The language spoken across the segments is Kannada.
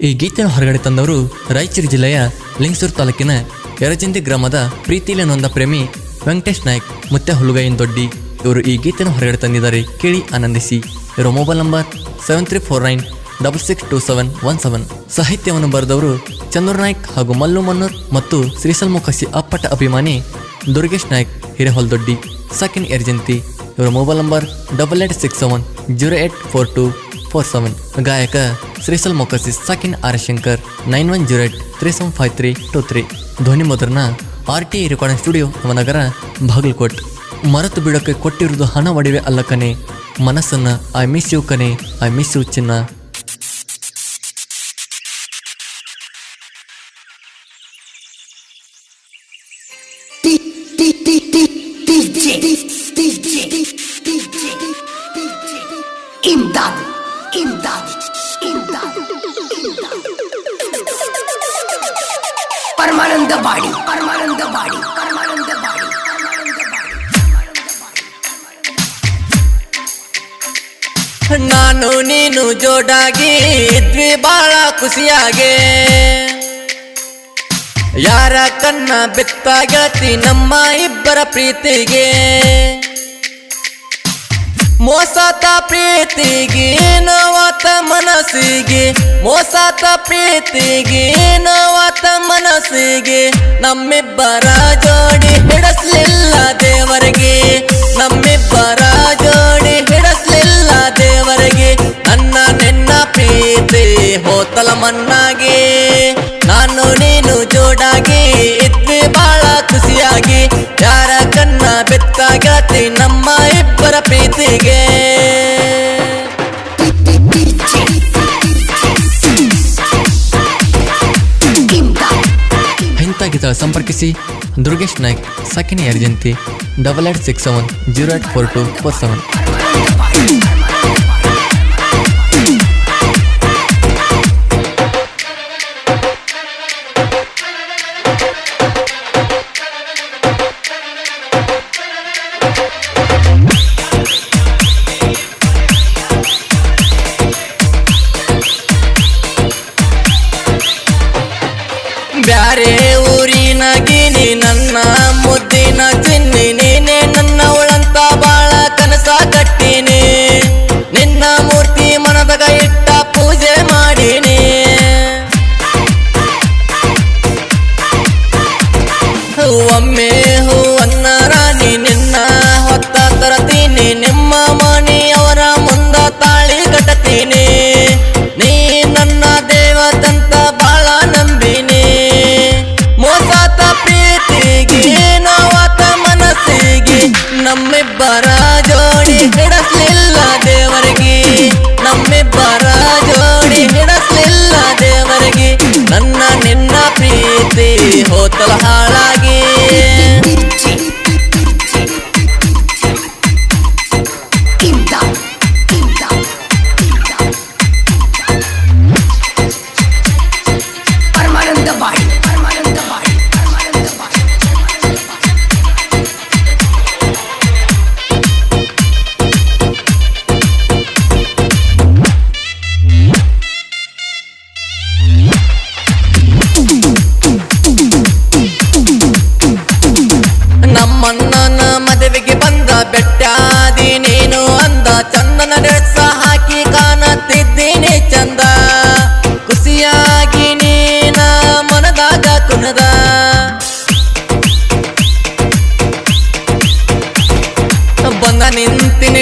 ಈ ಗೀತೆಯನ್ನು ಹೊರಗಡೆ ತಂದವರು ರಾಯಚೂರು ಜಿಲ್ಲೆಯ ಲಿಂಗಸೂರು ತಾಲೂಕಿನ ಯರಜಂತಿ ಗ್ರಾಮದ ಪ್ರೀತಿಲೆ ನೊಂದ ಪ್ರೇಮಿ ವೆಂಕಟೇಶ್ ನಾಯ್ಕ್ ಮತ್ತೆ ಹುಲುಗೈನ್ ದೊಡ್ಡಿ. ಇವರು ಈ ಗೀತೆಯನ್ನು ಹೊರಗಡೆ ತಂದಿದ್ದಾರೆ. ಕೇಳಿ ಆನಂದಿಸಿ. ಇವರ mobile number seven three four nine double six two seven one seven. ಸಾಹಿತ್ಯವನ್ನು ಬರೆದವರು ಚಂದ್ರ ನಾಯ್ಕ್ ಹಾಗೂ ಮಲ್ಲು ಮನ್ನೂರ್ ಮತ್ತು ಶ್ರೀಸಲ್ಮುಖಸಿ ಅಪ್ಪಟ ಅಭಿಮಾನಿ ದುರ್ಗೇಶ್ ನಾಯ್ಕ್ ಹಿರೇಹೊಲ್ದೊಡ್ಡಿ ಸೆಕೆಂಡ್ ಎರ್ಜಂತಿ. ಇವರ mobile number double eight six seven zero eight four two four seven. ಗಾಯಕ ಶ್ರೀಸಲ್ ಮೊಕಸಿಸ್ ಸಕಿನ್ R Shankar nine one zero eight three seven five three two three ಧ್ವನಿ ಮುದ್ರಣ R T recording studio Navanagar Bagalkot ಮರೆತು ಬಿಡೋಕೆ ಕೊಟ್ಟಿರೋದು ಹಣ ಒಡವೆ ಅಲ್ಲ ಕನೆ ಮನಸ್ಸನ್ನು ಐ ಮಿಸ್ ಯು ಕನೆ ಐ ಮಿಸ್ ಯು ಚಿನ್ನ! ಪರಮಾನಂದ ಬಾಡಿ ಪರಮಾನಂದ ಬಾಡಿ ಪರಮಾನಂದ ಬಾಡಿ ನಾನು ನೀನು ಜೋಡಾಗಿ ಇದ್ವಿ ಬಾಳ ಖುಷಿಯಾಗೆ. ಯಾರ ಕನ್ನ ಬಿತ್ತ ಗೆಳತಿ ನಮ್ಮ ಇಬ್ಬರ ಪ್ರೀತಿಗೆ. ಮೋಸಾತ ಪ್ರೀತಿಗೆ ನೋವಾತ ಮನಸ್ಸಿಗೆ, ಮೋಸಾತ ಪ್ರೀತಿಗೆ ನೋವ ಮನಸ್ಸಿಗೆ ನಮ್ಮಿಬ್ಬರ ಜೋಡಿ ಹಿಡಿಸ್ಲಿಲ್ಲ ದೇವರಿಗೆ. ನಮ್ಮಿಬ್ಬರ ಸಂಪರ್ಕಿಸಿ Durgesh Naik, ಸಕಿನಿ Arjanti double eight six seven zero eight four two four seven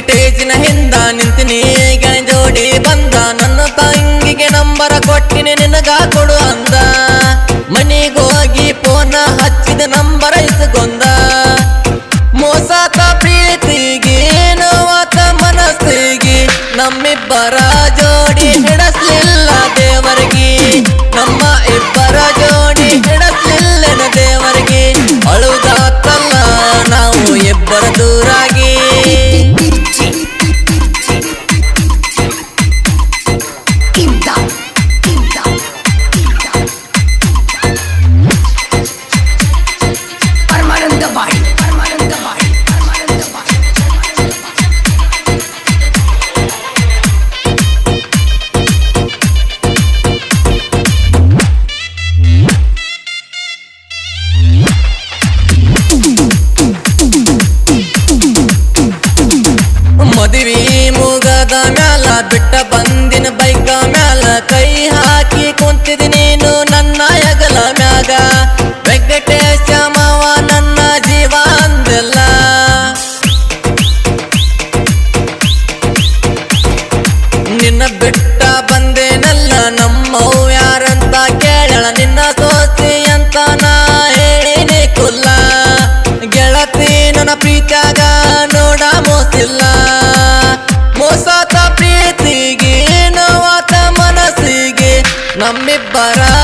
ಸ್ಟೇಜಿನ ಹಿಂದ ನಿಂತಿನಿ ಗೆಣ ಜೋಡಿ ಬಂದ. ನನ್ನ ತಂಗಿಗೆ ನಂಬರ ಕೊಟ್ಟಿನಿ, ನಿನಗ ಕೊಡು ಅಂದ. ಮನೆಗೋಗಿ ಫೋನ್ ಹಚ್ಚಿದ ನಂಬರ ಇಸ್ಕೊಂದ برا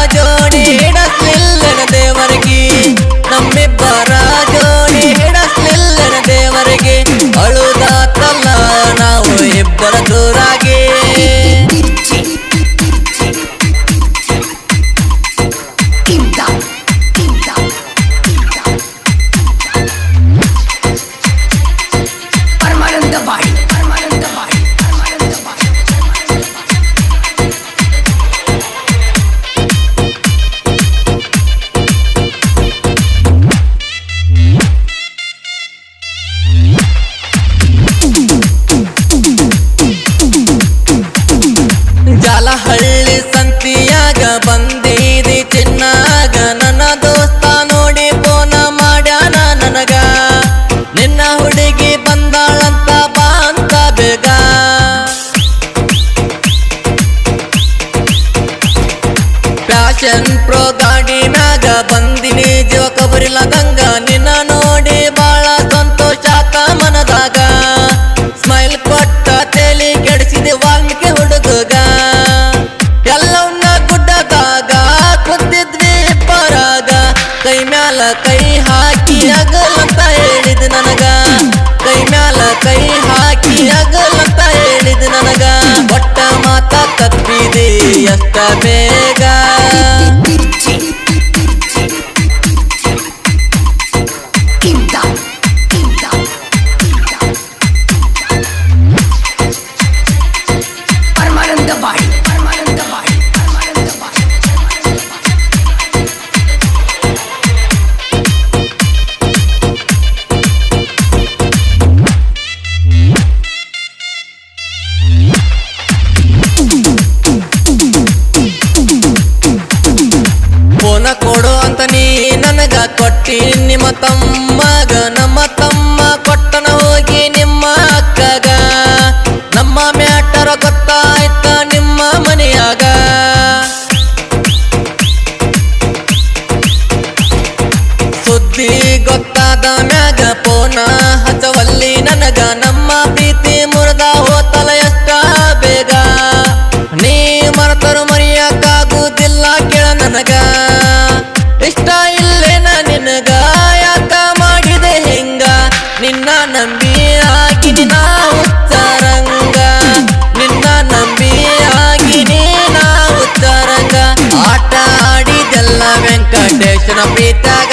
ಮ್ಯಾಲ ಕೈ ಹಾಕಿ ಅಗಲಂತ ಹೇಳಿದ ನನಗ. ಕೈ ಮ್ಯಾಲ ಕೈ ಹಾಕಿ ಅಗಲಂತ ಹೇಳಿದ ನನಗ. ಒಟ್ಟ ಮಾತ ತಪ್ಪಿದೆ, ಎಷ್ಟ ಬೇಗ. ಬಿದ್ದಾಗ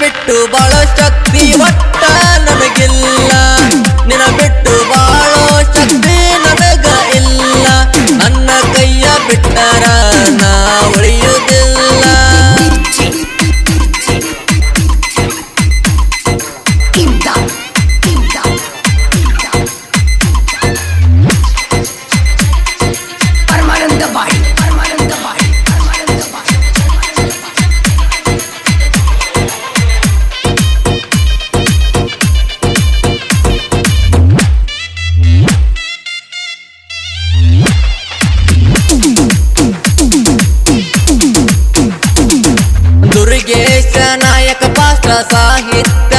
ಬಿಟ್ಟು ಬಾಳ ಶಕ್ತಿ ಹೊತ್ತ नायक पात्र साहित्य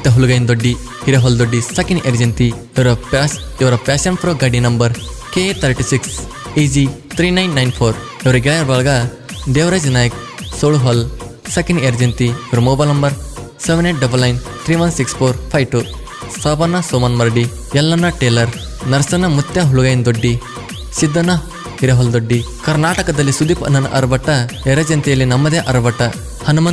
ಮುತ್ತೆ ಹುಲಗೈನ್ ದೊಡ್ಡಿ, ಹಿರೇಹೊಲ್ ದೊಡ್ಡಿ, ಸಕಿನ್ ಎರ್ಜಂತಿ ಇವರ ಪ್ಯಾಸ್ ಇವರ ಪ್ಯಾಷನ್ ಪ್ರೋ ಗಾಡಿ number K thirty six EG three nine nine four ಇವರ ಗೆಳೆಯರ ಬಳಗ ದೇವರಾಜ್ ನಾಯಕ್ ಸೋಳುಹೊಲ್ ಸಕಿನ್ ಎರ್ಜಂತಿ ಇವರ mobile number seven eight double nine three one six four five two Sabanna Soman Maradi, Yallanna tailor, Narsanna Mutya ಹುಲಗೈನ್ ದೊಡ್ಡಿ, ಸಿದ್ದಣ್ಣ ಹಿರೇಹೊಲ್ ದೊಡ್ಡಿ. ಕರ್ನಾಟಕದಲ್ಲಿ ಸುದೀಪ್ ಅನ್ನನ ಅರಭಟ್ಟ ಎರಜಂತಿಯಲ್ಲಿ ನಮ್ಮದೇ ಅರಭಟ್ಟ ಹನುಮಂತ್